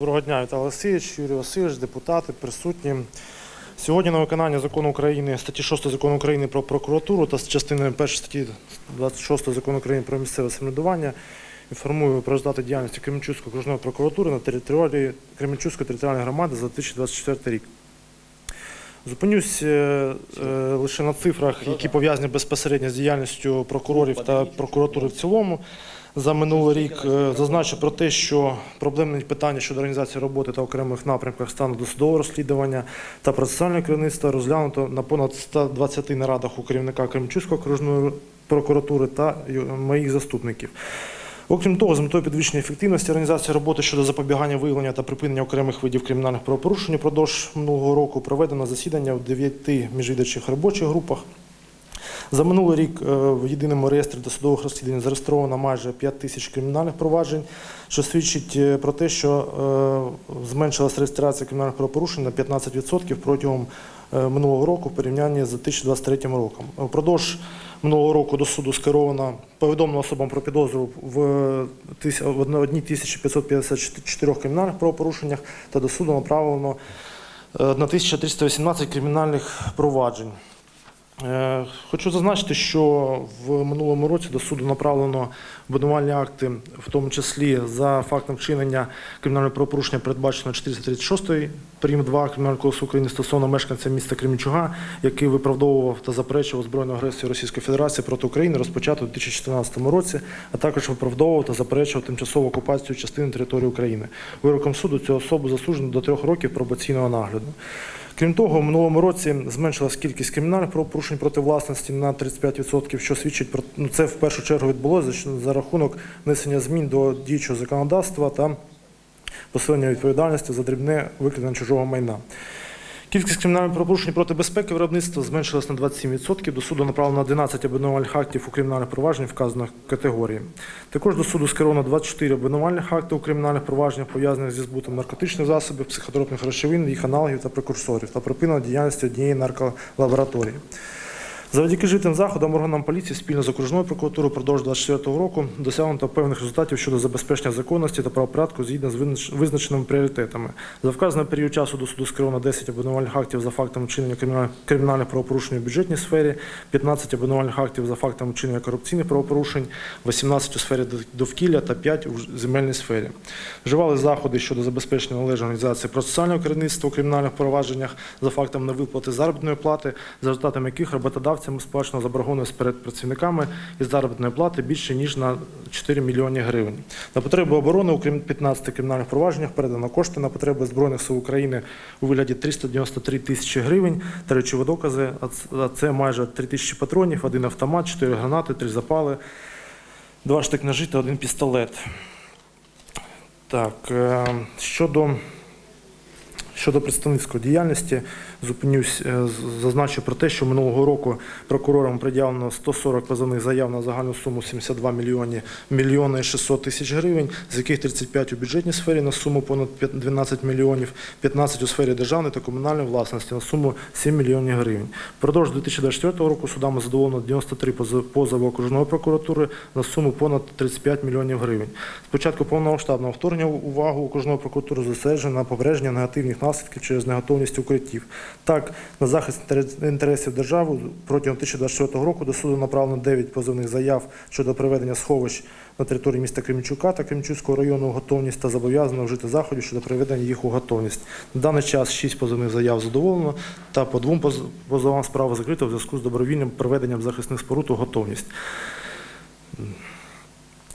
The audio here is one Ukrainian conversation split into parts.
Доброго дня, Віталій Олексійович, Юрій Васильович, депутати, присутні. Сьогодні на виконання закону України, статті 6 закону України про прокуратуру та з частини 1 статті 26 закону України про місцеве самоврядування інформую про результати діяльності Кременчуцької окружної прокуратури на території Кременчуцької територіальної громади за 2024 рік. Зупинюсь е, е, лише на цифрах, які пов'язані безпосередньо з діяльністю прокурорів та прокуратури в цілому. За минулий рік е, зазначу про те, що проблемні питання щодо організації роботи та окремих напрямках стану досудового розслідування та процесуального керівництва розглянуто на понад 120 нарадах у керівника Кремчуської окружної прокуратури та моїх заступників. Окрім того, з метою підвищення ефективності організації роботи щодо запобігання виявлення та припинення окремих видів кримінальних правопорушень упродовж минулого року проведено засідання в дев'яти міжвідомчих робочих групах. За минулий рік е, в єдиному реєстрі досудових розслідувань зареєстровано майже 5 тисяч кримінальних проваджень, що свідчить е, про те, що е, зменшилась реєстрація кримінальних правопорушень на 15% протягом минулого року в порівнянні з 2023 роком. Упродовж минулого року до суду скеровано повідомлено особам про підозру в тис- в 1554 кримінальних правопорушеннях та до суду направлено е, 1318 кримінальних проваджень. Е, Хочу зазначити, що в минулому році до суду направлено обвинувальні акти, в тому числі за фактом вчинення кримінального правопорушення, передбачено 436 прим. 2 Кримінального кодексу України стосовно мешканця міста Кремінчуга, який виправдовував та заперечував збройну агресію Російської Федерації проти України, розпочату у 2014 році, а також виправдовував та заперечував тимчасову окупацію частини території України. Вироком суду цю особу засуджено до трьох років пробаційного нагляду. Крім того, в минулому році зменшилась кількість кримінальних правопорушень проти власності на 35%, що свідчить про ну, це в першу чергу відбулося за, рахунок внесення змін до діючого законодавства та посилення відповідальності за дрібне викрадення чужого майна. Кількість кримінальних правопорушень проти безпеки виробництва зменшилась на 27%. До суду направлено 11 обвинувальних актів у кримінальних провадженнях вказаних категорії. Також до суду скеровано 24 обвинувальних акти у кримінальних провадженнях, пов'язаних зі збутом наркотичних засобів, психотропних речовин, їх аналогів та прекурсорів та припинено діяльності однієї нарколабораторії. Завдяки житим заходам органам поліції спільно з окружною прокуратурою впродовж 2024 року досягнуто певних результатів щодо забезпечення законності та правопорядку згідно з визначеними пріоритетами. За вказаний період часу до суду скеровано 10 обвинувальних актів за фактами вчинення кримінальних- правопорушень у бюджетній сфері, 15 обвинувальних актів за фактами вчинення корупційних правопорушень, 18 у сфері довкілля та 5 у земельній сфері. Вживали заходи щодо забезпечення належної організації процесуального керівництва у кримінальних провадженнях за фактом невиплати заробітної плати, за результатами яких роботодавцями сплачено заборгованість перед працівниками із заробітної плати більше ніж на 4 мільйони гривень. На потреби оборони у крім 15 кримінальних провадженнях передано кошти на потреби збройних сил України у вигляді 393 тисячі гривень та речові докази. а це майже 3 тисячі патронів, один автомат, 4 гранати, 3 запали, 2 штик ножі та один пістолет. Так, е, щодо, щодо представницької діяльності, зупинюсь, е, зазначу про те, що минулого року прокурорам пред'явлено 140 позовних заяв на загальну суму 72 мільйони, мільйони 600 тисяч гривень, з яких 35 у бюджетній сфері на суму понад 12 мільйонів, 15 у сфері державної та комунальної власності на суму 7 мільйонів гривень. Впродовж 2024 року судами задоволено 93 позов- позови окружної прокуратури на суму понад 35 мільйонів гривень. Спочатку повномасштабного вторгнення увагу окружної прокуратури зосереджено на попередження негативних наслідків через неготовність укриттів. Так, на захист інтересів держави протягом 2024 року до суду направлено 9 позовних заяв щодо проведення сховищ на території міста Кремчука та Кремчуцького району у готовність та зобов'язано вжити заходів щодо приведення їх у готовність. На даний час 6 позовних заяв задоволено та по двом поз- позовам справа закрита в зв'язку з добровільним проведенням захисних споруд у готовність.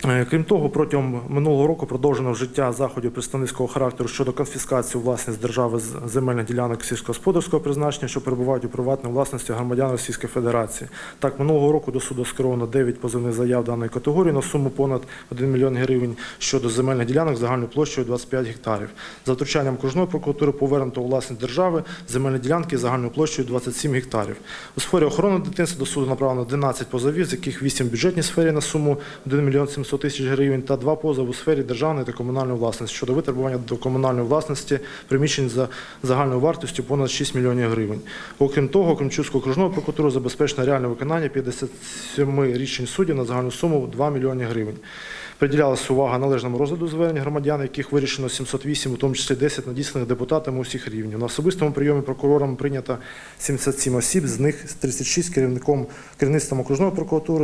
Е, Крім того, протягом минулого року продовжено вжиття заходів представницького характеру щодо конфіскації власність держави земельних ділянок сільськогосподарського призначення, що перебувають у приватній власності громадян Російської Федерації. Так, минулого року до суду скеровано 9 позовних заяв даної категорії на суму понад 1 мільйон гривень щодо земельних ділянок загальною площею 25 гектарів. За втручанням окружної прокуратури повернуто у власність держави земельні ділянки загальною площею 27 гектарів. У сфері охорони дитинства до суду направлено 11 позовів, з яких 8 в бюджетній сфері на суму 1 мільйон 700 тисяч гривень та 2 позови у сфері державної та комунальної власності щодо витребування до комунальної власності приміщень за загальною вартістю понад 6 мільйонів гривень. Окрім того, Кремчуцькою окружною прокуратурою забезпечено реальне виконання 57 рішень суддів на загальну суму 2 мільйони гривень. Приділялася увага належному розгляду звернень громадян, яких вирішено 708, у тому числі 10 надісланих депутатами усіх рівнів. На особистому прийомі прокурором прийнято 77 осіб, з них 36 керівником керівництвом окружної прокуратури,